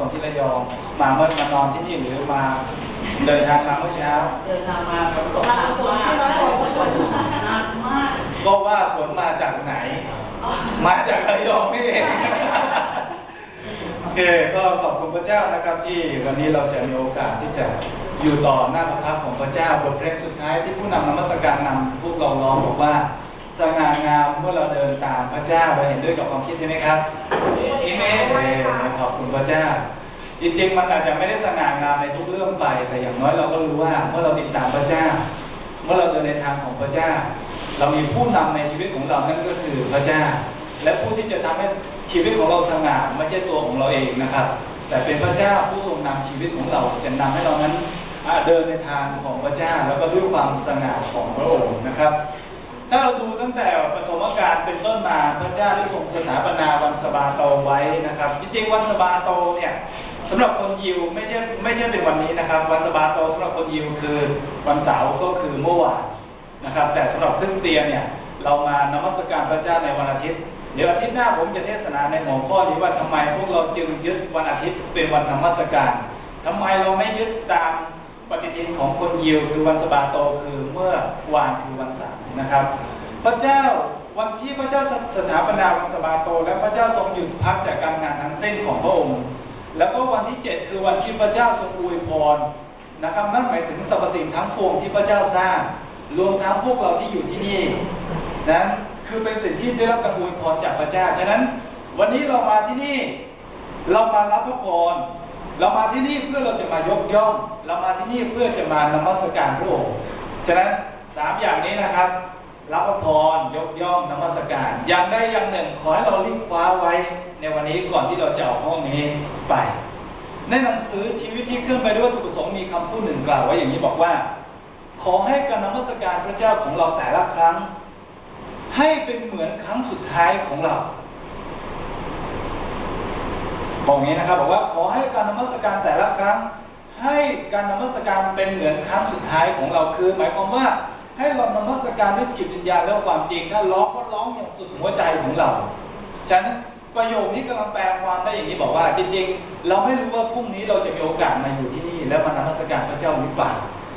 คนที่ระยองมาเมื่อมานอนที่นี่หรือมาเดินทางมาเมื่อเช้า เดินทางมาฝนตกหนักมากหนักมากก็ว่าฝนมาจากไหน มาจากระยองนี่เองโอเคก็ขอบคุณพระเจ้านะครับที่วันนี้เราจะมีโอกาสที่จะอยู่ต่อหน้าพระพักตร์ของพระเจ้าบทเพลงสุดท้ายที่ผู้นำนมัสการนำพวกเราร้องบอกว่า สง่างามเมื่อเราเดินตามพระเจ้าเราเห็นด้วยกับความคิดใช่ไหมครับเอเมนขอบคุณพระเจ้า จริงๆมันอาจจะไม่ได้สง่างามในทุกเรื่องไป แต่อย่างน้อยเราก็รู้ว่าเมื่อเราติดตามพระเจ้า เมื่อเราเดินในทางของพระเจ้า เรามีผู้นำในชีวิตของเรานั่นก็คือพระเจ้า และผู้ที่จะทำให้ชีวิตของเราสง่าไม่ใช่ตัวของเราเองนะครับ แต่เป็นพระเจ้าผู้ทรงนำชีวิตของเราจะนำให้เรานั้นเดินในทางของพระเจ้าแล้วก็ด้วยความสง่าของพระองค์นะครับ ถ้าเราดูตั้งแต่ปฐมกาลเป็นต้นมาพระเจ้าได้ทรงสถาปนาวันสบาโตไว้นะครับจริงๆวันสบาโตเนี่ยสำหรับคนยิวไม่ใช่ไม่ใช่เป็นวันนี้นะครับ วันสบาโตสำหรับคนยิวคือวันเสาร์ก็คือเมื่อวานนะครับ แต่สำหรับคริสเตียนเนี่ย เรามานมัสการพระเจ้าในวันอาทิตย์เดี๋ยวอาทิตย์หน้าผมจะเทศนาในหัวข้อนี้ว่าทำไมพวกเราจึงยึดวันอาทิตย์เป็นวันนมัสการทำไมเราไม่ยึดตามปฏิทินของคนยิวคือวันสบาโตคือเมื่อวานคือวันเสาร์ นะครับ พระเจ้าวันที่พระเจ้าสถาปนาวันสบาโต และพระเจ้าทรงหยุดพักจากการงานทั้งเส้นของพระองค์ แล้วก็วันที่เจ็ดคือวันที่พระเจ้าทรงอวยพรนะครับนั่นหมายถึงสรรพสิ่งทั้งปวงที่พระเจ้าสร้างรวมทั้งพวกเราที่อยู่ที่นี่นั้นคือเป็นสิ่งที่ได้รับการอวยพรจากพระเจ้า ฉะนั้นวันนี้เรามาที่นี่ เรามารับพระพรเรามาที่นี่เพื่อเราจะมายกย่อง เรามาที่นี่เพื่อจะมานมัสการพระองค์ฉะนั้น สามอย่างนี้นะครับ รับพรรยกย่องนมัสการ อย่างใดอย่างหนึ่ง ขอให้เรารีบคว้าไว้ในวันนี้ก่อนที่เราจะออกห้องนี้ไปในหนังสือชีวิตที่เคลื่อนไปด้วยวัตถุประสงมีคำพูดหนึ่งกล่าวไว้อย่างนี้บอกว่า ขอให้การนมัสการพระเจ้าของเราแต่ละครั้ง ให้เป็นเหมือนครั้งสุดท้ายของเราบอกอย่างนี้นะครับบอกว่าขอให้การนมัสการแต่ละครั้ง ให้การนมัสการเป็นเหมือนครั้งสุดท้ายของเราคือ หมายความว่า ให้เรานมัสการด้วยจิตวิญญาณและความจริงถ้าร้องก็ร้องอย่างสุดหัวใจของเราฉะนั้นประโยคนี้กำลังแปลความได้อย่างนี้บอกว่า จริงๆ เราไม่รู้ว่าพรุ่งนี้เราจะมีโอกาสมาอยู่ที่นี่ แล้วมานมัสการพระเจ้าหรือเปล่า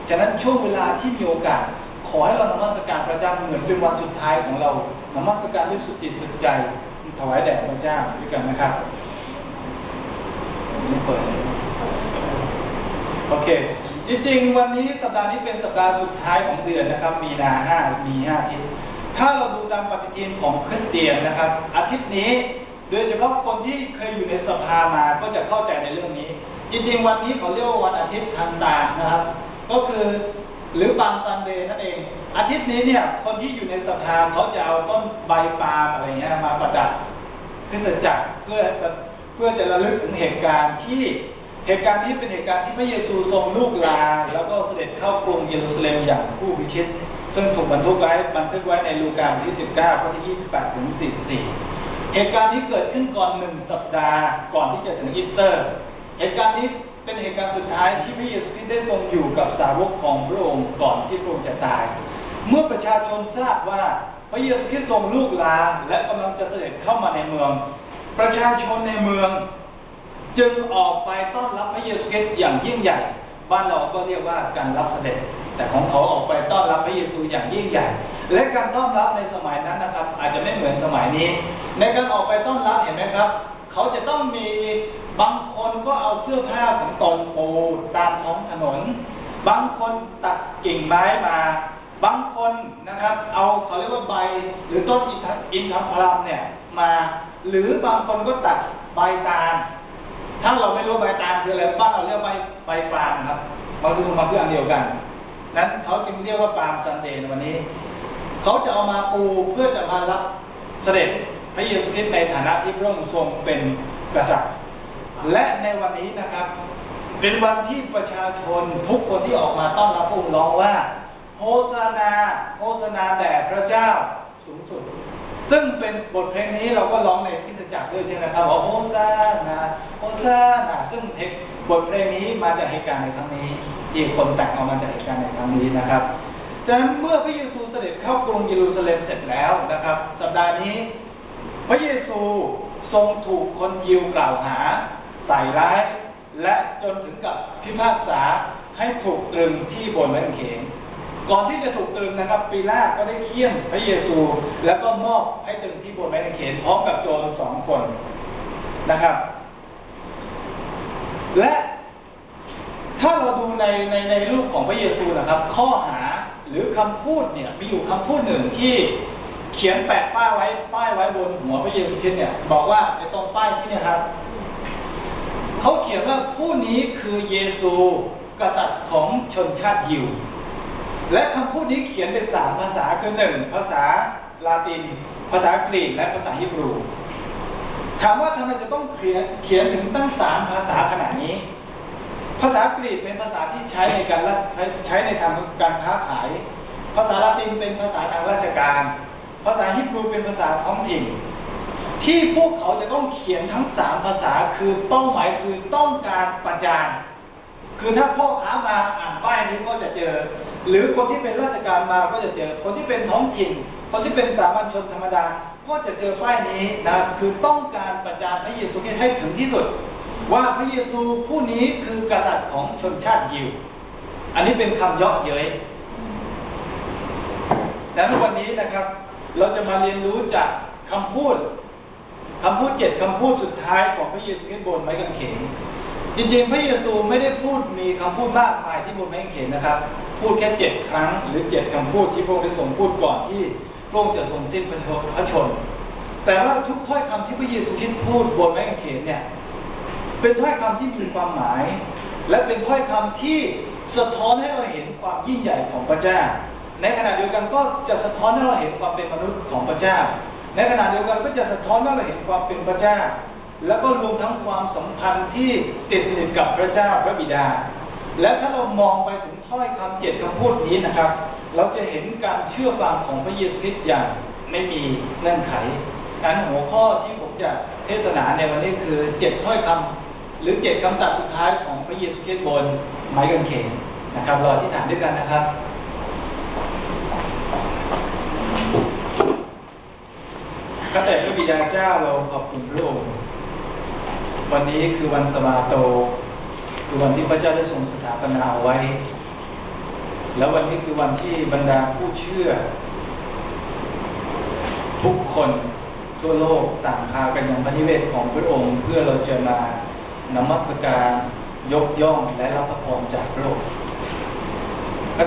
ฉะนั้นช่วงเวลาที่มีโอกาส ขอให้เรานมัสการพระเจ้าเหมือนเป็นวันสุดท้ายของเรานมัสการด้วยสุดจิตสุดใจถวายแด่พระเจ้าด้วยกันนะครับนี่เปิดโอเค จริงๆวันนี้สัปดาห์นี้เป็นสัปดาห์สุดท้ายของเดือนนะครับ มีนาห้ามีห้าอาทิตย์ถ้าเราดูตามปฏิทินของคริสเตียนนะครับ อาทิตย์นี้โดยเฉพาะคนที่เคยอยู่ในสภามาก็จะเข้าใจในเรื่องนี้ จริงๆ วันนี้เขาเรียกว่าวันอาทิตย์ทันตานะครับ ก็คือหรือปาล์มซันเดย์นั่นเอง อาทิตย์นี้เนี่ย คนที่อยู่ในสภาเขาจะเอาต้นใบปาล์มอะไรเงี้ยมาประดับคริสตจักรเพื่อเพื่อจะระลึกถึงเหตุการณ์ที่ เหตุการณ์นี้เป็นเหตุการณ์ที่พระเยซูทรงลูกลา แล้วก็เสด็จเข้ากรุงเยรูซาเล็มอย่างผู้พิชิต ซึ่งถูกบันทึกไว้บันทึกไว้ในลูกาบทที่ 19 ข้อที่ 28 ถึง 44 เหตุการณ์นี้เกิดขึ้นก่อนหนึ่งสัปดาห์ก่อนที่จะถึงอีสเตอร์ เหตุการณ์นี้เป็นเหตุการณ์สุดท้ายที่พระเยซูได้ทรงอยู่กับสาวกของพระองค์ก่อนที่พระองค์จะตาย เมื่อประชาชนทราบว่าพระเยซูทรงลูกลาและกำลังจะเสด็จเข้ามาในเมือง ประชาชนในเมือง จึงออกไปต้อนรับพระเยซูคริสต์อย่างยิ่งใหญ่ บ้านเราก็เรียกว่าการรับเสด็จ แต่ของเขาออกไปต้อนรับพระเยซูอย่างยิ่งใหญ่ และการต้อนรับในสมัยนั้นนะครับ อาจจะไม่เหมือนสมัยนี้ ในการออกไปต้อนรับเห็นไหมครับ เขาจะต้องมีบางคนก็เอาเสื้อผ้าของตนปูตามท้องถนน บางคนตัดกิ่งไม้มาบางคนนะครับ เอาเขาเรียกว่าใบ หรือต้นอินทอินทผลัมเนี่ยมา หรือบางคนก็ตัดใบตาล ถ้าเราไม่รู้ใบตาลคืออะไรบ้านเราเรียกใบใบปาล์มครับบางทีมันมาเพื่ออันเดียวกัน นั้นเขาจึงเรียกว่าปาล์มซันเดย์ในวันนี้ เขาจะเอามาปูเพื่อจะมารับเสด็จพระเยซูคริสต์ในฐานะที่พระองค์ทรงเป็นกษัตริย์ และในวันนี้นะครับ เป็นวันที่ประชาชนทุกคนที่ออกมาต้อนรับพระองค์ร้องว่าโฮสนาโฮสนาแด่พระเจ้าสูงสุด ซึ่งเป็นบทเพลงนี้เราก็ร้องในค ริสตจักด้วยใช่ไหมครับว่าโฮสนาโฮสนาซึ่งเพลงบทเพลงนี้มาจากเหตุการณ์ในครั้งนี้ที่คนแต่งเอามาจากเหตุการณ์ในครั้งนี้นะครับดังนั้นเมื่อพระเยซูเสด็จเข้ากรุงเยรูซาเล็มเสร็จแล้วนะครับ สัปดาห์นี้ พระเยซูทรงถูกคนยิวกล่าวหา ใส่ร้าย และจนถึงกับพิพากษาให้ถูกตรึงที่บนไม้กางเขน ก่อนที่จะถูกตรึงนะครับปีลาตก็ได้เคี่ยมพระเยซู แล้วก็มอบให้ตรึงที่บนไม้กางเขนพร้อมกับโจรสองคนนะครับ และถ้าเราดูในในในรูปของพระเยซูนะครับ ข้อหาหรือคำพูดเนี่ยมีอยู่คำพูดหนึ่งที่เขียนแปะป้ายไว้ป้ายไว้บนหัวพระเยซูคริสต์เนี่ย บอกว่าในตรงป้ายที่เนี่ยครับเขาเขียนว่าผู้นี้คือเยซูกษัตริย์ของชนชาติยิว และคำพูดนี้เขียนเป็นสามภาษาคือหนึ่งภาษาลาติน ภาษากรีกและภาษาฮิบรูถามว่าทำไมจะต้องเขียนเขียนถึงตั้งสามภาษาขนาดนี้ ภาษากรีกเป็นภาษาที่ใช้ในการใช้ใช้ในทางการค้าขาย ภาษาลาตินเป็นภาษาทางราชการ ภาษาฮิบรูเป็นภาษาท้องถิ่นที่พวกเขาจะต้องเขียนทั้งสามภาษาคือเป้าหมายคือต้องการประจาน คือถ้าพ่อค้ามาอ่านป้ายนี้ก็จะเจอ หรือคนที่เป็นราชการมาก็จะเจอ คนที่เป็นท้องถิ่น คนที่เป็นสามัญชนธรรมดา ก็จะเจอป้ายนี้นะ คือต้องการประจานพระเยซูให้ถึงที่สุด ว่าพระเยซูผู้นี้คือกษัตริย์ของชนชาติยิว อันนี้เป็นคำเยาะเย้ยดังนั้นวันนี้นะครับ เราจะมาเรียนรู้จากคำพูดคำพูดเจ็ดคำพูดสุดท้ายของพระเยซูคริสต์บนไม้กางเขน จริงๆ พระเยซูไม่ได้พูดมีคำพูดมากมายที่บนไม้กางเขนนะครับ พูดแค่เจ็ดครั้งหรือเจ็ดคำพูดที่พระองค์ได้ทรงพูดก่อนที่พระองค์จะทรงสิ้นพระชนพระชน แต่ว่าทุกถ้อยคำที่พระเยซูคริสต์พูดบนไม้กางเขนเนี่ย เป็นถ้อยคำที่มีความหมาย และเป็นถ้อยคำที่สะท้อนให้เราเห็นความยิ่งใหญ่ของพระเจ้า ในขณะเดียวกันก็จะสะท้อนให้เราเห็นความเป็นมนุษย์ของพระเจ้า ในขณะเดียวกันก็จะสะท้อนให้เราเห็นความเป็นพระเจ้า แล้วก็รวมทั้งความสัมพันธ์ที่ติดสนิทกับพระเจ้าพระบิดา และถ้าเรามองไปถึงถ้อยคำเจ็ดคำพูดนี้นะครับ เราจะเห็นการเชื่อฟังของพระเยซูคริสต์อย่างไม่มีเงื่อนไขดังนั้นหัวข้อที่ผมจะเทศนาในวันนี้คือเจ็ดถ้อยคำหรือเจ็ดคำตัดสุดท้ายของพระเยซูคริสต์บนไม้กางเขนนะครับรอที่ฐานด้วยกันนะครับข้าแต่พระบิดาเจ้าเราขอบคุณพระองค์ วันนี้คือวันสบาโต คือวันที่พระเจ้าได้ทรงสถาปนาเอาไว้ แล้ววันนี้คือวันที่บรรดาผู้เชื่อ ทุกคนทั่วโลกต่างพากันยังพระนิเวศของพระองค์ เพื่อเราจะมานมัสการยกย่องและรับพระพรจากพระองค์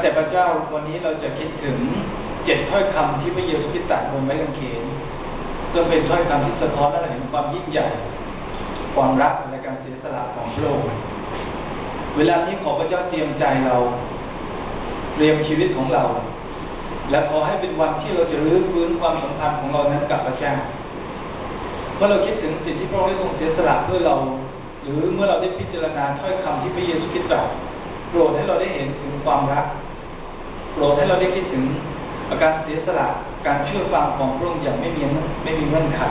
แต่พระเจ้าวันนี้เราจะคิดถึงเจ็ดถ้อยคำที่พระเยซูคริสต์ตรัสบนไม้กางเขนซึ่งเป็นถ้อยคำที่สะท้อนให้เราเห็นความยิ่งใหญ่ ความรักและการเสียสละของพระองค์เวลานี้ขอพระเจ้าเตรียมใจเรา เตรียมชีวิตของเรา และขอให้เป็นวันที่เราจะรื้อฟื้นความสัมพันธ์ของเรานั้นกับพระเจ้าเมื่อเราคิดถึงสิ่งที่พระองค์ได้ทรงเสียสละเพื่อเรา หรือเมื่อเราได้พิจารณาถ้อยคำที่พระเยซูคริสต์ตรัสโปรดให้เราได้เห็นถึงความรักโปรดให้เราได้คิดถึงอาการเสียสละการเชื่อฟังของพระองค์อย่างไม่มีไม่มีเงื่อนไข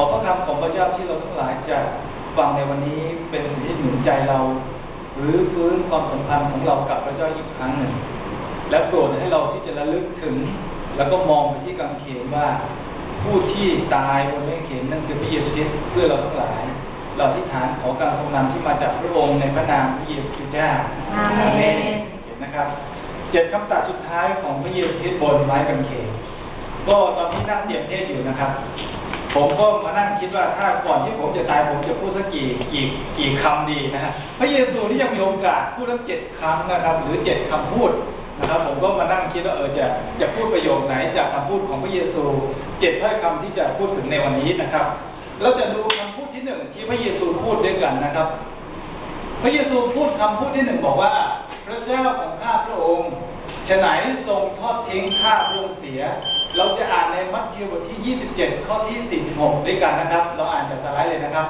ขอพระคำของพระเจ้าที่เราทั้งหลายจะฟังในวันนี้เป็นสิ่งที่หนุนใจเรา หรือฟื้นความสัมพันธ์ของเรากับพระเจ้าอีกครั้งหนึ่ง และโปรดให้เราที่จะระลึกถึง แล้วก็มองไปที่กางเขนว่า ผู้ที่ตายบนไม้กางเขนนั่นคือพระเยซูคริสต์เพื่อเราทั้งหลาย เราที่ฐานขอการทรงนำที่มาจากพระองค์ในพระนามพระเยซูคริสต์เจ้าอาเมนเห็นนะครับเจ็ดคำตัดสุดท้ายของพระเยซูคริสต์บนไม้กางเขนก็ตอนที่นั่งเตรียมเทศอยู่นะครับ ผมก็มานั่งคิดว่าถ้าก่อนที่ผมจะตายผมจะพูดสักกี่กี่กี่คำดีนะฮะพระเยซูนี่ยังมีโอกาสพูดทั้งเจ็ดครั้งนะครับ หรือเจ็ดคำพูดนะครับผมก็มานั่งคิดว่าเออจะจะพูดประโยคไหนจากคำพูดของพระเยซูเจ็ดถ้อยคำที่จะพูดถึงในวันนี้นะครับเราจะดูคำพูดที่หนึ่งที่พระเยซูพูดด้วยกันนะครับ พระเยซูพูดคำพูดที่หนึ่งบอกว่า พระเจ้าของข้าพระองค์ฉะไหนทรงทอดทิ้งข้าพระองค์เสีย เราจะอ่านในมัทธิวบทที่ 27 ข้อที่ 46 ด้วยกันนะครับ เราอ่านจากสไลด์เลยนะครับ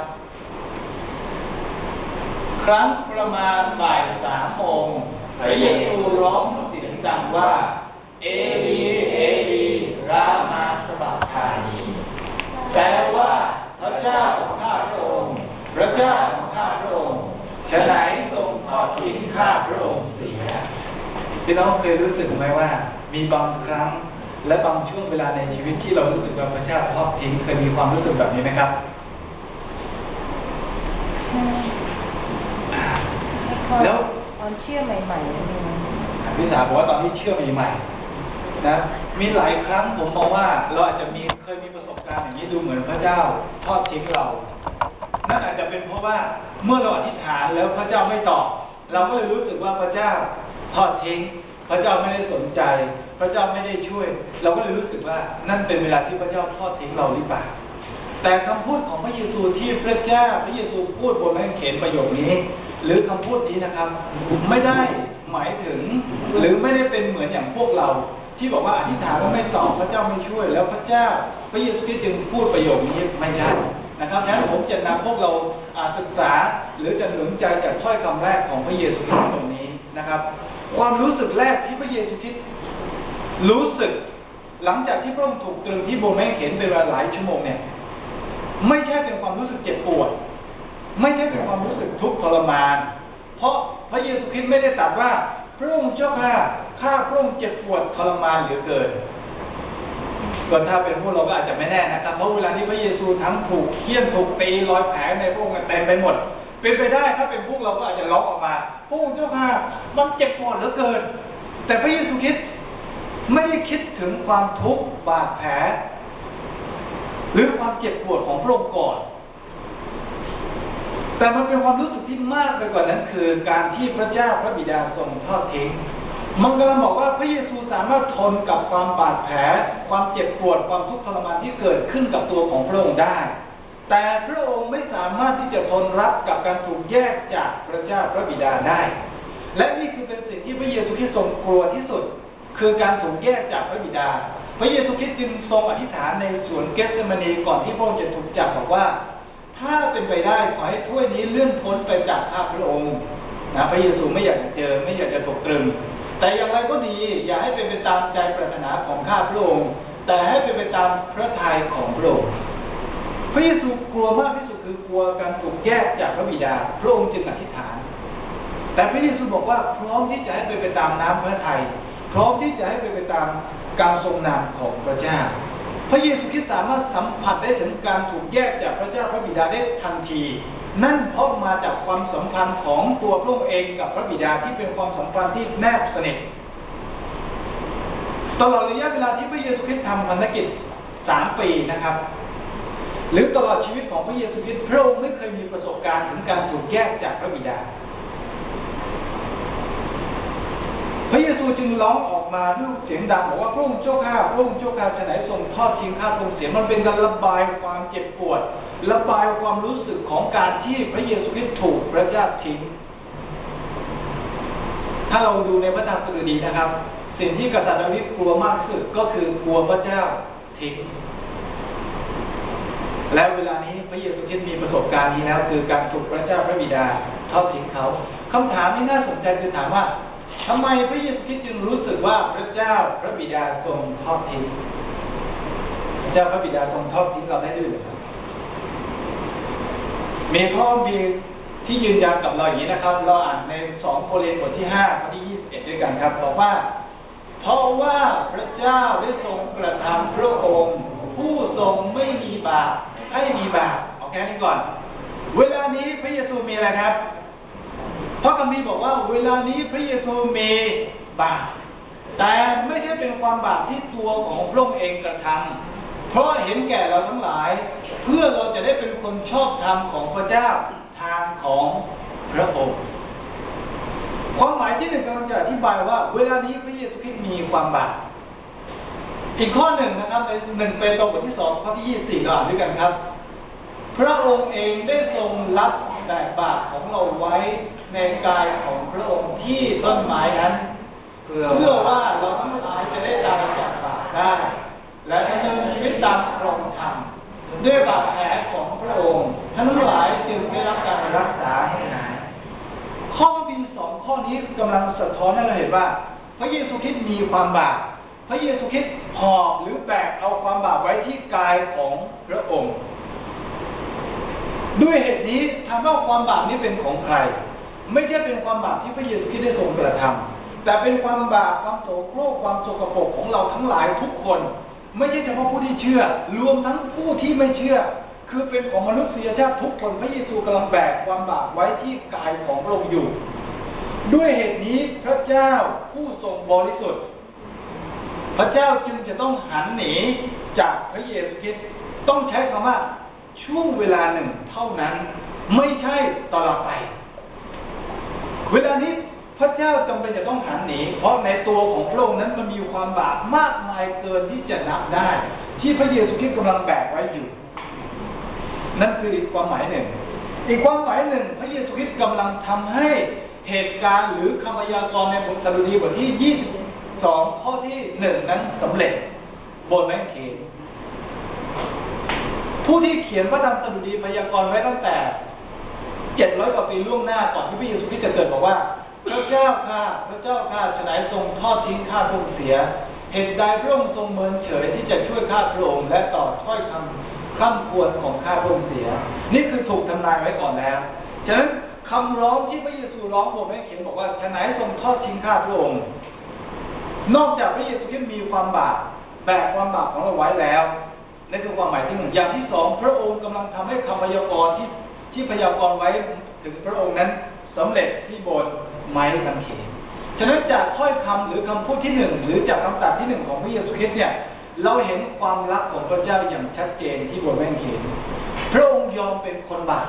ขรั้งประมาณบ่ายสามโมงพระเยซูร้องเสียงดังว่า เอลีเอลีรามาสบัคทานีแปลว่าพระเจ้าของข้าพระองค์พระเจ้าของข้าพระองค์ฉะไหนทรงทอดทิ้งข้าพระองค์เสียพี่น้องเคยรู้สึกไหมว่า มีบางครั้ง และบางช่วงเวลาในชีวิตที่เรารู้สึกว่าพระเจ้าทอดทิ้งเคยมีความรู้สึกแบบนี้ไหมครับแล้วตอนเชื่อใหม่ๆนี่นะพี่สาวบอกว่าตอนที่เชื่อใหม่ๆนะมีหลายครั้งผมมองว่าเราอาจจะมีเคยมีประสบการณ์อย่างนี้ดูเหมือนพระเจ้าทอดทิ้งเรา นั่นอาจจะเป็นเพราะว่าเมื่อเราอธิษฐานแล้วพระเจ้าไม่ตอบ เราก็เลยรู้สึกว่าพระเจ้าทอดทิ้ง พระเจ้าไม่ได้สนใจ พระเจ้าไม่ได้ช่วย เราก็เลยรู้สึกว่านั่นเป็นเวลาที่พระเจ้าทอดทิ้งเราหรือเปล่าแต่คำพูดของพระเยซูที่พระเจ้าพระเยซูพูดบนไม้กางเขนประโยคนี้ หรือคำพูดนี้นะครับ ไม่ได้หมายถึง หรือไม่ได้เป็นเหมือนอย่างพวกเรา ที่บอกว่าอธิษฐานแล้วไม่ตอบพระเจ้าไม่ช่วย แล้วพระเจ้าพระเยซูคริสต์จึงพูดประโยคนี้ไม่ใช่นะครับฉะนั้นผมจะนำพวกเราอ่าศึกษา หรือจะหนุนใจจากถ้อยคำแรกของพระเยซูคริสต์ตรงนี้นะครับ ความรู้สึกแรกที่พระเยซูคริสต์ รู้สึกหลังจากที่พระองค์ถูกตรึงที่บนไม้เขนเป็นเวลาหลายชั่วโมงเนี่ย ไม่ใช่เป็นความรู้สึกเจ็บปวด ไม่ใช่เป็นความรู้สึกทุกข์ทรมาน เพราะพระเยซูคริสต์ไม่ได้ตรัสว่า พระองค์เจ้าข้าข้าพระองค์เจ็บปวดทรมานเหลือเกินก็ถ้าเป็นพวกเราก็อาจจะไม่แน่นะครับ เพราะเวลาที่พระเยซูทั้งถูกเคี่ยนถูกตีรอยแผลในพระองค์เต็มไปหมด เป็นไปได้ถ้าเป็นพวกเราก็อาจจะร้องออกมาพระองค์เจ้าข้ามันเจ็บปวดเหลือเกิน แต่พระเยซูคริสต์ ไม่ได้คิดถึงความทุกข์บาดแผล หรือความเจ็บปวดของพระองค์ก่อน แต่มันเป็นความรู้สึกที่มากไปกว่านั้นคือ การที่พระเจ้าพระบิดาทรงทอดทิ้งมันกำลังบอกว่าพระเยซูสามารถทนกับความบาดแผล ความเจ็บปวดความทุกข์ทรมานที่เกิดขึ้นกับตัวของพระองค์ได้ แต่พระองค์ไม่สามารถที่จะทนรับกับการถูกแยกจากพระเจ้าพระบิดาได้ และนี่คือเป็นสิ่งที่พระเยซูคริสต์ทรงกลัวที่สุด คือการถูกแยกจากพระบิดา พระเยซูคริสต์จึงทรงอธิษฐานในสวนเกสเซมานีก่อนที่พระองค์จะถูกจับบอกว่า ถ้าเป็นไปได้ขอให้ถ้วยนี้เลื่อนพ้นไปจากข้าพระองค์นะพระเยซูไม่อยากจะเจอไม่อยากจะถูกตรึง แต่อย่างไรก็ดี อย่าให้เป็นไปตามใจปรารถนาของข้าพระองค์ แต่ให้เป็นไปตามพระทัยของพระองค์พระเยซูกลัวมากที่สุดคือกลัวการถูกแยกจากพระบิดา พระองค์จึงอธิษฐาน แต่พระเยซูบอกว่าพร้อมที่จะให้เป็นไปตามน้ำพระทัย พร้อมที่จะให้เป็นไปตามการทรงนามของพระเจ้า พระเยซูคริสต์สามารถสัมผัสได้ถึงการถูกแยกจากพระเจ้าพระบิดาได้ทันที นั่นเพราะมาจากความสัมพันธ์ของตัวพระองค์เองกับพระบิดาที่เป็นความสัมพันธ์ที่แนบสนิทตลอดระยะเวลาที่พระเยซูคริสต์ทำพันธกิจสามปีนะครับ หรือตลอดชีวิตของพระเยซูคริสต์พระองค์ไม่เคยมีประสบการณ์ถึงการถูกแยกจากพระบิดา พระเยซูจึงร้องออกมาด้วยเสียงดังบอกว่าพระองค์เจ้าข้าพระองค์เจ้าข้าจะไหนทรงทอดทิ้งข้าพรงเสียมันเป็นการระบายความเจ็บปวด ระบายความรู้สึกของการที่พระเยซูคริสต์ถูกพระเจ้าทิ้ง ถ้าเราดูในพระธรรมสดุดีนะครับ สิ่งที่กษัตริย์ดาวิดกลัวมากที่สุดก็คือกลัวพระเจ้าทิ้งแล้วเวลานี้พระเยซูคริสต์มีประสบการณ์นี้แล้วคือการถูกพระเจ้าพระบิดาทอดทิ้งเขาคำถามที่น่าสนใจคือถามว่า ทำไมพระเยซูคริสต์จึงรู้สึกว่าพระเจ้าพระบิดาทรงทอดทิ้งพระเจ้าพระบิดาทรงทอดทิ้งเราได้ด้วยหรือครับมีข้อมีที่ยืนยันกับเราอย่างนี้นะครับ เราอ่านในสองโครินธ์บทที่ห้าข้อที่ยี่สิบเอ็ดด้วยกันครับบอกว่า เพราะว่าพระเจ้าได้ทรงกระทำพระองค์ ผู้ทรงไม่มีบาปให้มีบาปเอาแค่นี้ก่อน เวลานี้พระเยซูมีอะไรครับ เพราะคัมภีร์บอกว่าเวลานี้พระเยซูมีบาปแต่ไม่ใช่เป็นความบาปที่ตัวของพระองค์เองกระทำเพราะเห็นแก่เราทั้งหลาย เพื่อเราจะได้เป็นคนชอบธรรมของพระเจ้าทางของพระองค์ความหมายที่หนึ่งกำลังจะอธิบายว่า เวลานี้พระเยซูคริสต์มีความบาปอีกข้อหนึ่งนะครับในหนึ่งเปโตรบทที่สองข้อที่ยี่สี่เราอ่านด้วยกันครับ พระองค์เองได้ทรงรับแบกบาปของเราไว้ ในกายของพระองค์ที่ต้นไม้นั้น เพื่อว่าเราทั้งหลายจะได้ตายจากบาปได้ และดำเนินชีวิตตามครองธรรมด้วยบาดแผลของพระองค์ทั้งหลายจึงได้รับการรักษาให้หายข้อนี้กำลังสะท้อนให้เราเห็นว่า พระเยซูคริสต์มีความบาปพระเยซูคริสต์หอบหรือแบกเอาความบาปไว้ที่กายของพระองค์ ด้วยเหตุนี้ทำให้ความบาปนี้เป็นของใคร ไม่ใช่เป็นความบาปที่พระเยซูคริสต์ได้ทรงกระทำแต่เป็นความบาปความโสโครกความโสกปรกของเราทั้งหลายทุกคน ไม่ใช่เฉพาะผู้ที่เชื่อ รวมทั้งผู้ที่ไม่เชื่อ คือเป็นของมนุษยชาติทุกคนพระเยซูกำลังแบกความบาปไว้ที่กายของพระองค์อยู่ ด้วยเหตุนี้พระเจ้าผู้ทรงบริสุทธิ์พระเจ้าจึงจะต้องหันหนีจากพระเยซูคริสต์ต้องใช้คำว่าช่วงเวลาหนึ่งเท่านั้น ไม่ใช่ตลอดไป เวลานี้พระเจ้าจำเป็นจะต้องหันหนี เพราะในตัวของพระองค์นั้นมันมีความบาปมากมายเกินที่จะนับได้ ที่พระเยซูคริสต์กำลังแบกไว้อยู่ นั่นคืออีกความหมายหนึ่ง อีกความหมายหนึ่ง พระเยซูคริสต์กำลังทำให้เหตุการณ์หรือคำพยากรณ์ในบทสดุดีบทที่ 22 ข้อที่หนึ่งนั้นสำเร็จบนไม้กางเขนผู้ที่เขียนพระธรรมสดุดีพยากรณ์ไว้ตั้งแต่ 700กว่าปีล่วงหน้าก่อนที่พระเยซูคริสต์จะเกิดบอกว่า พระเจ้าข้าพระเจ้าข้าฉนัยทรงทอดทิ้งข้าพระองค์เสีย เหตุใดพระองค์ทรงเมินเฉยที่จะช่วยข้าพระองค์และต่อถ้อยคำข้ามควรของข้าพระองค์เสีย นี่คือถูกทำนายไว้ก่อนแล้ว ฉะนั้นคำร้องที่พระเยซูร้องบนไม้เขียนบอกว่าฉนัยทรงทอดทิ้งข้าพระองค์ นอกจากพระเยซูคริสต์มีความบาปแบกความบาปของเราไว้แล้วนั่นคือความหมายที่หนึ่งอย่างที่สองพระองค์กำลังทำให้คำพยากรณ์ที่ ที่พยากรณ์ไว้ถึงพระองค์นั้นสำเร็จที่บนไม้กางเขนฉะนั้นจากถ้อยคำหรือคำพูดที่หนึ่งหรือจากคำตรัสที่หนึ่งของพระเยซูคริสต์เนี่ยเราเห็นความรักของพระเจ้าอย่างชัดเจนที่บนไม้กางเขนพระองค์ยอมเป็นคนบาป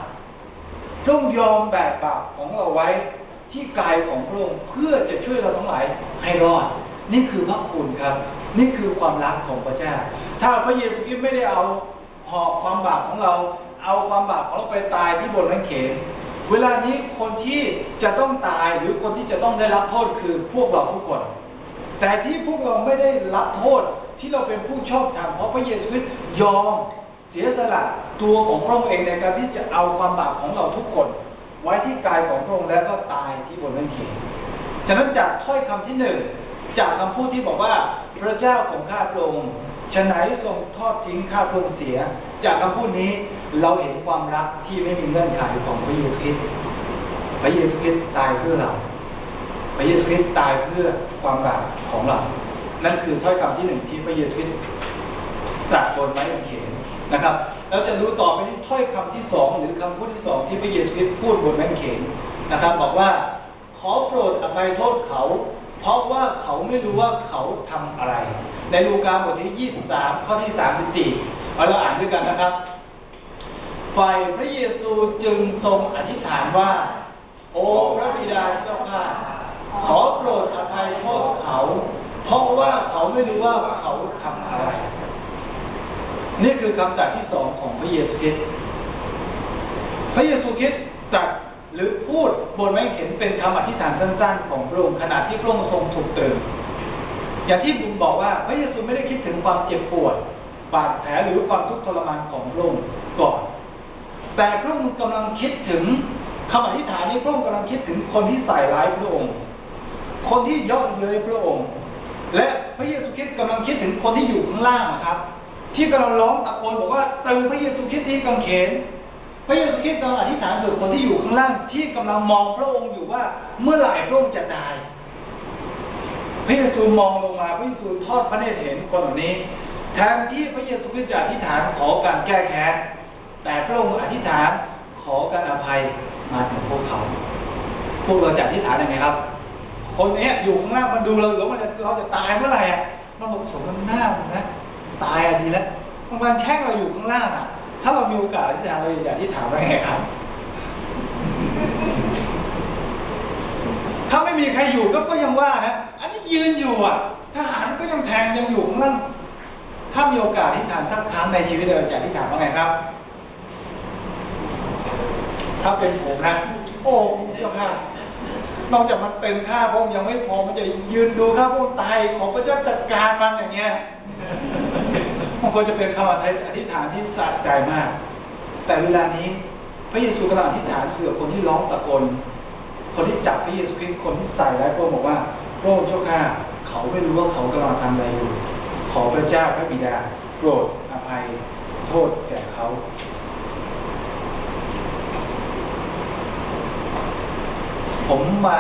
พระองค์ยอมแบกบาปของเราไว้ที่กายของพระองค์เพื่อจะช่วยเราทั้งหลายให้รอด นี่คือพระคุณครับ นี่คือความรักของพระเจ้า ถ้าพระเยซูคริสต์ไม่ได้เอาหอบความบาปของเรา เอาความบาปของเราไปตายที่บนไม้เขนเวลานี้คนที่จะต้องตายหรือคนที่จะต้องได้รับโทษคือพวกเราทุกคน แต่ที่พวกเราไม่ได้รับโทษที่เราเป็นผู้ชอบธรรมเพราะพระเยซูคริสต์ยอมเสียสละตัวของพระองค์เองในการที่จะเอาความบาปของเราทุกคน ไว้ที่กายของพระองค์แล้วก็ตายที่บนไม้เขนฉะนั้นจากถ้อยคำที่หนึ่งจากคำพูดที่บอกว่าพระเจ้าของข้าพระองค์ ฉะไหนทรงทอดทิ้งข้าพระองค์เสีย จากคำพูดนี้เราเห็นความรักที่ไม่มีเงื่อนไขของพระเยซูคริสต์พระเยซูคริสต์ตายเพื่อเรา พระเยซูคริสต์ตายเพื่อความบาปของเรา นั่นคือถ้อยคำที่หนึ่งที่พระเยซูคริสต์ตรัสบนไม้กางเขนนะครับเราจะรู้ต่อไปที่ถ้อยคำที่สองหรือคำพูดที่สองที่พระเยซูคริสต์พูดบนไม้กางเขนนะครับ บอกว่าขอโปรดอภัยโทษเขา เพราะว่าเขาไม่รู้ว่าเขาทำอะไร ในลูกาบทที่ 23 ข้อที่ 34เอาเราอ่านด้วยกันนะครับ ฝ่ายพระเยซูจึงทรงอธิษฐานว่า โอ้พระบิดาเจ้าข้าขอโปรดอภัยโทษเขา เพราะว่าเขาไม่รู้ว่าเขาทำอะไร นี่คือคำตรัสที่สองของพระเยซูคริสต์พระเยซูคริสต์ตรัสหรือพูดบนไม้เข็นเป็นคำอธิษฐานสั้นๆ ของพระองค์ขณะที่พระองค์ทรงถูกเตือน อย่างที่บุญบอกว่าพระเยซูไม่ได้คิดถึงความเจ็บปวด บาดแผลหรือความทุกข์ทรมานของพระองค์ก่อน แต่พระองค์กำลังคิดถึงคำอธิษฐานนี้พระองค์กำลังคิดถึงคนที่ใส่ร้ายพระองค์ คนที่ย่อเย้ยพระองค์ และพระเยซูคริสต์กำลังคิดถึงคนที่อยู่ข้างล่างนะครับ ที่กำลังร้องตะโกนบอกว่าตึงพระเยซูคริสต์ที่กางเขนพระเยซูคริสต์กำลังอธิษฐานถึงคนที่อยู่ข้างล่างที่กำลังมองพระองค์อยู่ว่าเมื่อไหร่พระองค์จะตาย ระเยซูมองลงมาพระเยซูทอดพระเนตรเห็นคนเหล่านี้แทนที่พระเยซูคริสต์จะอธิษฐานขอการแก้แค้นแต่พระองค์อธิษฐานขอการอภัยมาถึงพวกเขา พวกเราจะอธิษฐานยังไงครับ คนนี้อยู่ข้างล่างมันดูเราหรือมันจะเราจะตายเมื่อไหร่อะมันบอกสมน้ำหน้ามันนะตายอะดีแล้วบางวันแช่งเราอยู่ข้างล่างอะ ถ้าเรามีโอกาสอธิษฐานเราอยากอธิษฐานว่าไงครับถ้าไม่มีใครอยู่ก็ก็ยังว่านะ ยืนอยู่อะทหารก็ยังแทงยังอยู่ข้างล่างถ้ามีโอกาสอธิษฐานสักครั้งในชีวิตเราจะอธิษฐานว่าไงครับ ถ้าเป็นผมนะ โอ้เจ้าค่ะนอกจากมันเป็นข้าพระองค์ยังไม่พอมันจะยืนดูข้าพระองค์ตายของพระเจ้าจัดการมันอย่างเงี้ยมันควรจะเป็นคำอธิษฐานที่สะใจมาก แต่เวลานี้ พระเยซูกำลังอธิษฐานเผื่อคนที่ร้องตะโกนคนที่จับพระเยซูคริสต์คนที่ใส่ร้ายพระองค์บอกว่า พระองค์เจ้าข้าเขาไม่รู้ว่าเขากำลังทำอะไรอยู่ ขอพระเจ้าพระบิดาโปรดอภัยโทษแก่เขาผมมา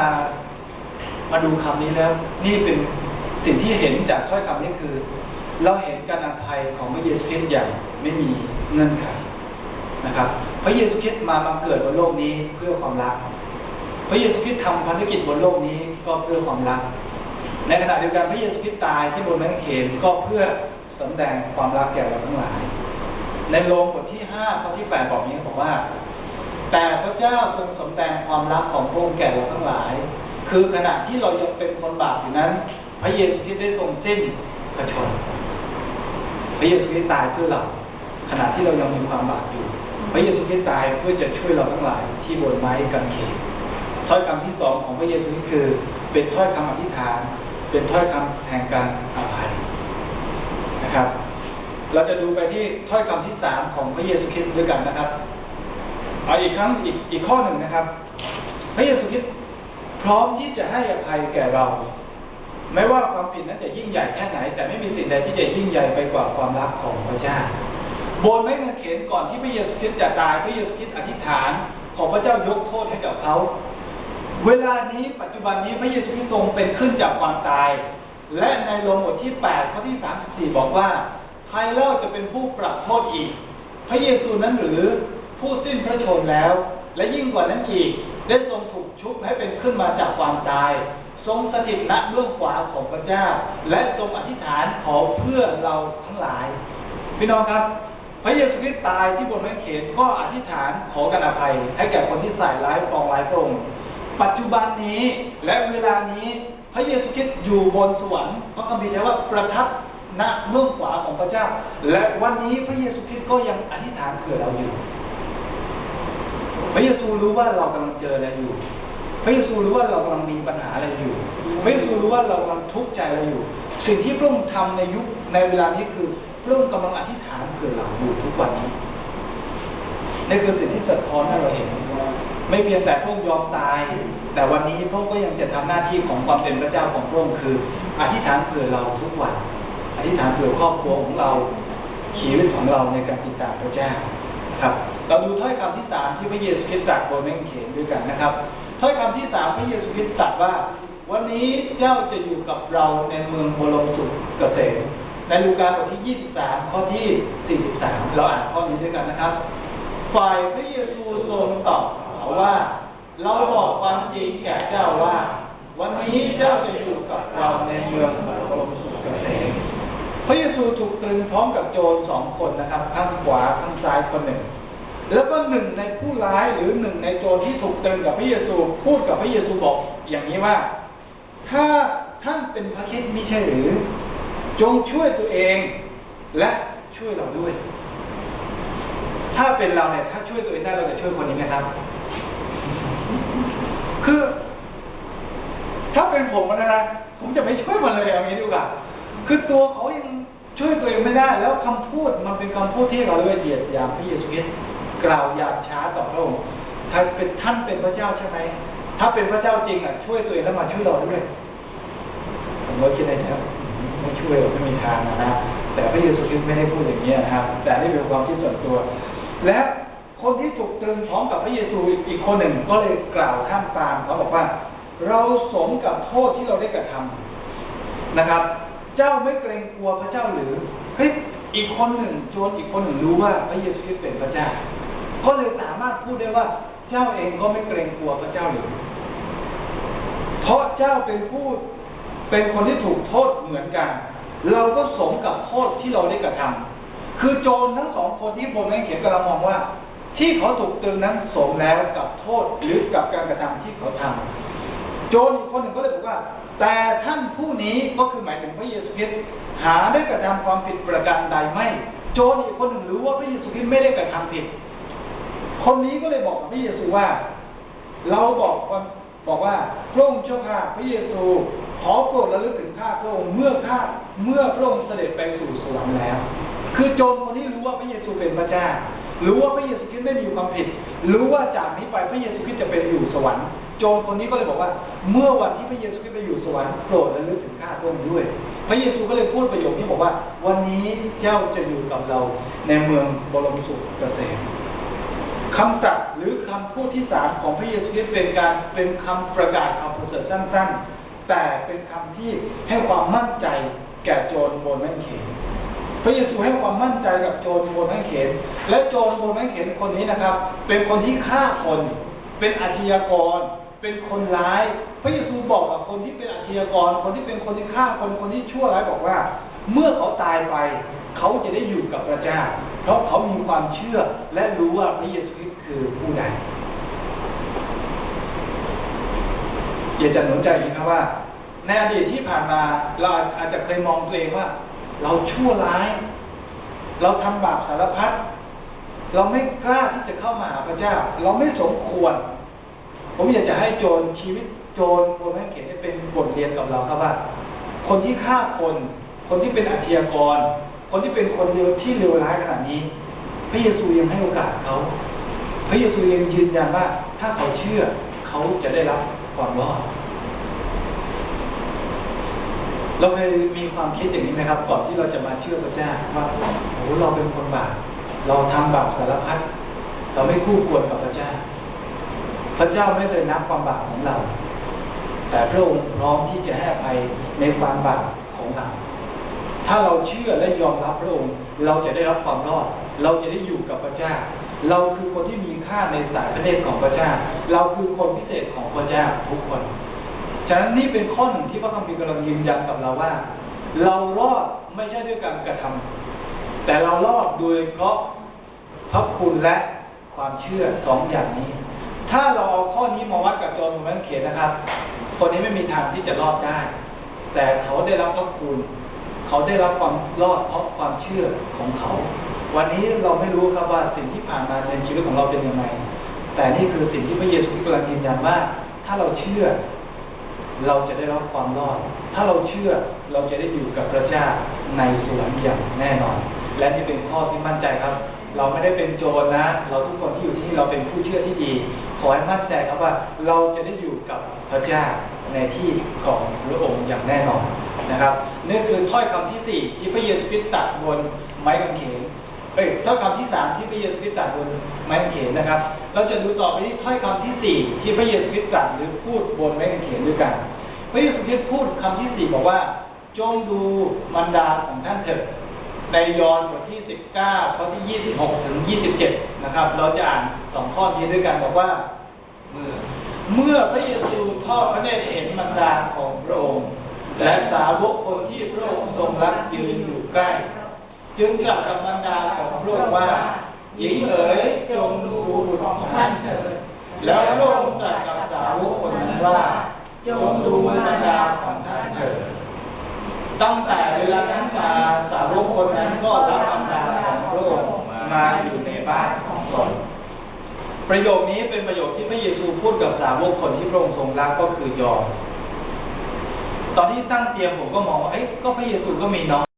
มาดูคำนี้แล้ว นี่เป็นสิ่งที่เห็นจากถ้อยคำนี้คือ เราเห็นการอภัยของพระเยซูคริสต์อย่างไม่มีเงื่อนไขนะครับ พระเยซูคริสต์มามาเกิดบนโลกนี้เพื่อความรัก พระเยซูคริสต์ทำภารกิจบนโลกนี้ก็เพื่อความรัก ในขณะเดียวกันพระเยซูคริสต์ตายที่บนไม้กางเขนก็เพื่อสำแดงความรักแก่เราทั้งหลาย ในโลงบทที่ห้าข้อที่แปดบอกนี้บอกว่า แต่พระเจ้าทรงสำแดงความรักของพระองค์แก่เราทั้งหลาย คือขณะที่เรายังเป็นคนบาปอยู่นั้น พระเยซูคริสต์ได้ทรงสิ้นพระชนม์พระเยซูคริสต์ตายเพื่อเรา ขณะที่เรายังมีความบาปอยู่ พระเยซูคริสต์ตายเพื่อจะช่วยเราทั้งหลายที่บนไม้กางเขน ถ้อยคำที่สองของพระเยซูคือ เป็นถ้อยคำอธิษฐาน เป็นถ้อยคำแห่งการอภัยนะครับ เราจะดูไปที่ถ้อยคำที่สามของพระเยซูคริสต์ด้วยกันนะครับเอาอีกครั้งอีกอีกข้อหนึ่งนะครับ พระเยซูคริสต์พร้อมที่จะให้อภัยแก่เรา ไม่ว่าความผิดนั้นจะยิ่งใหญ่แค่ไหน แต่ไม่มีสิ่งใดที่จะยิ่งใหญ่ไปกว่าความรักของพระเจ้าบนไม้กางเขนก่อนที่พระเยซูคริสต์จะตายพระเยซูคริสต์อธิษฐาน ของพระเจ้ายกโทษให้กับเขา เวลานี้ปัจจุบันนี้พระเยซูคริสต์ทรงเป็นขึ้นจากความตาย และในโลงบทที่8ข้อที่ 34 บอกว่าใครเล่าจะเป็นผู้ปรับโทษอีก พระเยซูนั้นหรือผู้สิ้นพระชนม์แล้ว และยิ่งกว่านั้นอีก ได้ทรงถูกชุบให้เป็นขึ้นมาจากความตาย ทรงสถิตณเบื้องขวาของพระเจ้า และทรงอธิษฐานขอเพื่อเราทั้งหลาย พี่น้องครับ พระเยซูคริสต์ตายที่บนไม้เขนก็อธิษฐานขอกันอภัย ให้แก่คนที่ใส่ร้ายปองร้ายพระองค์ ปัจจุบันนี้และเวลานี้ พระเยซูคริสต์อยู่บนสวรรค์พระคัมภีร์ใช้ว่าประทับณเบื้องขวาของพระเจ้า และวันนี้พระเยซูคริสต์ก็ยังอธิษฐานเผื่อเราอยู่ พระเยซูรู้ว่าเรากำลังเจออะไรอยู่ พระเยซูรู้ว่าเรากำลังมีปัญหาอะไรอยู่ พระเยซูรู้ว่าเรากำลังทุกข์ใจอะไรอยู่ สิ่งที่พระองค์ทำในยุคในเวลานี้คือพระองค์กำลังอธิษฐานเผื่อเราอยู่ทุกวันนี้นี่คือสิ่งที่สะท้อนให้เราเห็น ไม่เพียงแต่พระองค์ยอมตาย แต่วันนี้พระองค์ก็ยังจะทำหน้าที่ของความเป็นพระเจ้าของพระองค์คือ อธิษฐานเผื่อเราทุกวัน อธิษฐานเผื่อครอบครัวของเราชีวิตของเราในการติดตามพระเจ้าครับ เราดูถ้อยคำที่สามที่พระเยซูคริสต์ตรัสบนไม้กางเขนด้วยกันนะครับถ้อยคำที่สามพระเยซูคริสต์ตรัสว่า วันนี้เจ้าจะอยู่กับเราในเมืองโบรมสุขเกษมในลูกาบทที่ 23 ข้อที่ 43 เราอ่านข้อนี้ด้วยกันนะครับ ฝ่ายพระเยซูทรงตอบ ว่าเราบอกความจริงแก่เจ้าว่า วันนี้เจ้าจะอยู่กับเราในเมืองบรมสุเกษมพระเยซูถูกตรึงพร้อมกับโจรสองคนนะครับ ข้างขวาข้างซ้ายคนหนึ่ง แล้วก็หนึ่งในผู้ร้ายหรือหนึ่งในโจรที่ถูกตรึงกับพระเยซู พูดกับพระเยซูบอกอย่างนี้ว่า ถ้าท่านเป็นพระคริสต์มิใช่หรือ จงช่วยตัวเอง และช่วยเราด้วย ถ้าเป็นเราเนี่ยถ้าช่วยตัวเองได้เราจะช่วยคนนี้ไหมครับ คือ ถ้าเป็นผมนะนะผมจะไม่ช่วยมันเลยอย่างนี้ดีกว่าคือตัวเขายังช่วยตัวเองไม่ได้ แล้วคำพูดมันเป็นคำพูดที่เราเรียกเหยียดหยามพระเยซูคริสต์กล่าวหยาบช้าต่อพระองค์ถ้าเป็นท่านเป็นพระเจ้าใช่ไหมถ้าเป็นพระเจ้าจริงอะช่วยตัวเองแล้วมาช่วยเราด้วยผมก็คิดในใจว่าไม่ช่วยไม่มีทางนะแต่พระเยซูคริสต์ไม่ได้พูดอย่างนี้นะครับ แต่นี่เป็นความคิดส่วนตัว และ คนที่ถูกตรึงพร้อมกับพระเยซูอีกคนหนึ่งก็เลยกล่าวข้ามตามเขาบอกว่า เราสมกับโทษที่เราได้กระทำนะครับ เจ้าไม่เกรงกลัวพระเจ้าหรือเฮ้ยอีกคนหนึ่งโจรอีกคนหนึ่งรู้ว่าพระเยซูเป็นพระเจ้า ก็เลยสามารถพูดได้ว่า เจ้าเองก็ไม่เกรงกลัวพระเจ้าหรือเพราะเจ้าเป็นผู้เป็นคนที่ถูกโทษเหมือนกัน เราก็สมกับโทษที่เราได้กระทำคือโจรทั้งสองคนที่บนไม้เขียนกำลังมองว่า ที่เขาถูกตรึงนั้นสมแล้วกับโทษหรือกับการกระทำที่เขาทำโจรอีกคนหนึ่งก็เลยบอกว่า แต่ท่านผู้นี้ก็คือหมายถึงพระเยซูคริสต์หาได้กระทำความผิดประการใดไม่ โจรอีกคนหนึ่งรู้ว่าพระเยซูคริสต์ไม่ได้กระทำผิด คนนี้ก็เลยบอกพระเยซูว่า เราบอกว่าบอกว่าพระองค์เจ้าข้าพระเยซูขอโปรดระลึกถึงข้าพระองค์เมื่อข้าเมื่อพระองค์เสด็จไปสู่สวรรค์แล้ว คือโจรคนนี้รู้ว่าพระเยซูเป็นพระเจ้า รู้ว่าพระเยซูคริสต์ไม่มีความผิด รู้ว่าจากนี้ไปพระเยซูคริสต์จะเป็นอยู่สวรรค์ โจรคนนี้ก็เลยบอกว่า เมื่อวันที่พระเยซูคริสต์ไปอยู่สวรรค์โปรดระลึกถึงข้าพระองค์ด้วย พระเยซูก็เลยพูดประโยคนี้บอกว่า วันนี้เจ้าจะอยู่กับเราในเมืองบรมสุขเกษมคำตรัสหรือคำพูดที่สามของพระเยซูคริสต์เป็นการเป็นคำประกาศคำประเสริฐสั้น ๆ แต่เป็นคำที่ให้ความมั่นใจแก่โจรบนแม่งเขน พระเยซูให้ความมั่นใจกับโจรบนแม่งเขนและโจรบนแม่งเขนคนนี้นะครับ เป็นคนที่ฆ่าคน เป็นอาชญากร เป็นคนร้าย พระเยซูบอกกับคนที่เป็นอาชญากร คนที่เป็นคนที่ฆ่าคนคนที่ชั่วร้ายบอกว่า เมื่อเขาตายไป เขาจะได้อยู่กับพระเจ้า เพราะเขามีความเชื่อและรู้ว่าพระเยซูคริสต์คือผู้ใดอยากจะหนุนใจอีกครับว่าในอดีตที่ผ่านมาเราอาจจะเคยมองตัวเองว่า เราชั่วร้าย เราทำบาปสารพัดเราไม่กล้าที่จะเข้ามาหาพระเจ้า เราไม่สมควร ผมอยากจะให้โจรชีวิตโจรโจรแม่งเขียนเป็นบทเรียนกับเราครับว่า คนที่ฆ่าคน คนที่เป็นอาชญากร คนที่เป็นคนเลวที่เลวร้ายขนาดนี้ พระเยซูยังให้โอกาสเขา พระเยซูยังยืนยันว่าถ้าเขาเชื่อเขาจะได้รับความรอด เราเคยมีความคิดอย่างนี้ไหมครับ ก่อนที่เราจะมาเชื่อพระเจ้าว่าโอ้เราเป็นคนบาปเราทำบาปสารพัดเราไม่คู่ควรกับพระเจ้า พระเจ้าไม่เคยนับความบาปของเรา แต่พระองค์พร้อมที่จะให้อภัยในความบาปของเราถ้าเราเชื่อและยอมรับพระองค์ เราจะได้รับความรอด เราจะได้อยู่กับพระเจ้า เราคือคนที่มีค่าในสายพระเนตรของพระเจ้า เราคือคนพิเศษของพระเจ้าทุกคน ฉะนั้นนี่เป็นข้อหนึ่งที่พระคัมภีร์กำลังยืนยันกับเราว่า เรารอดไม่ใช่ด้วยการกระทำแต่เรารอดโดยเพราะพระคุณและความเชื่อสองอย่างนี้ ถ้าเราเอาข้อนี้มาวัดกับโจรคนนั้นเขียนนะครับ คนนี้ไม่มีทางที่จะรอดได้ แต่เขาได้รับพระคุณเขาได้รับความรอดเพราะความเชื่อของเขา วันนี้เราไม่รู้ครับว่าสิ่งที่ผ่านมาในชีวิตของเราเป็นยังไง แต่นี่คือสิ่งที่พระเยซูกำลังยืนยันว่า ถ้าเราเชื่อ เราจะได้รับความรอด ถ้าเราเชื่อเราจะได้อยู่กับพระเจ้าในสวรรค์อย่างแน่นอน และนี่เป็นข้อที่มั่นใจครับ เราไม่ได้เป็นโจรนะ เราทุกคนที่อยู่ที่นี่เราเป็นผู้เชื่อที่ดี ขอให้มั่นใจครับว่าเราจะได้อยู่กับพระเจ้าในที่ของพระองค์อย่างแน่นอนนะครับนี่คือถ้อยคำที่สี่ที่พระเยซูคริสต์ตรัดบนไม้กางเขน อ้ยถ้อยคำที่สามที่พระเยซูคริสต์ตรัสบนไม้กางเขนนะครับ เราจะดูต่อไปที่ถ้อยคำที่สี่ที่พระเยซูคริสต์ตรัสหรือพูดบนไม้กางเขนด้วยกัน พระเยซูคริสต์พูดคำที่สี่บอกว่า จงดูมันดาของท่านเถิดในยอห์นบทที่สิบเก้าข้อที่ยี่สิบหกถึงยี่สิบเจ็ดนะครับ เราจะอ่านสองข้อนี้ด้วยกันบอกว่า เมื่อเมื่อพระเยซูทอดพระเนตรเห็นมารดาของพระองค์และสาวกคนที่พระองค์ทรงรักยืนอยู่ใกล้ จึงกลับกับมารดาของพระองค์ว่า หญิงเอ๋ยจงดูบุตรของท่านเถิดแล้วพระองค์ตรัสกับสาวกคนนั้นว่าจงดูมารดาของท่านเถิดตั้งแต่เวลานั้นมาสาวกคนนั้นก็รับมารดาของพระองค์มาอยู่ในบ้านของตนประโยคนี้เป็นประโยคที่พระเยซูพูดกับสาวกคนที่พระองค์ทรงรักก็คือยอห์นตอนที่ตั้งเตรียมผมก็มองว่าเอ๊ะก็พระเยซูก็มีน้อง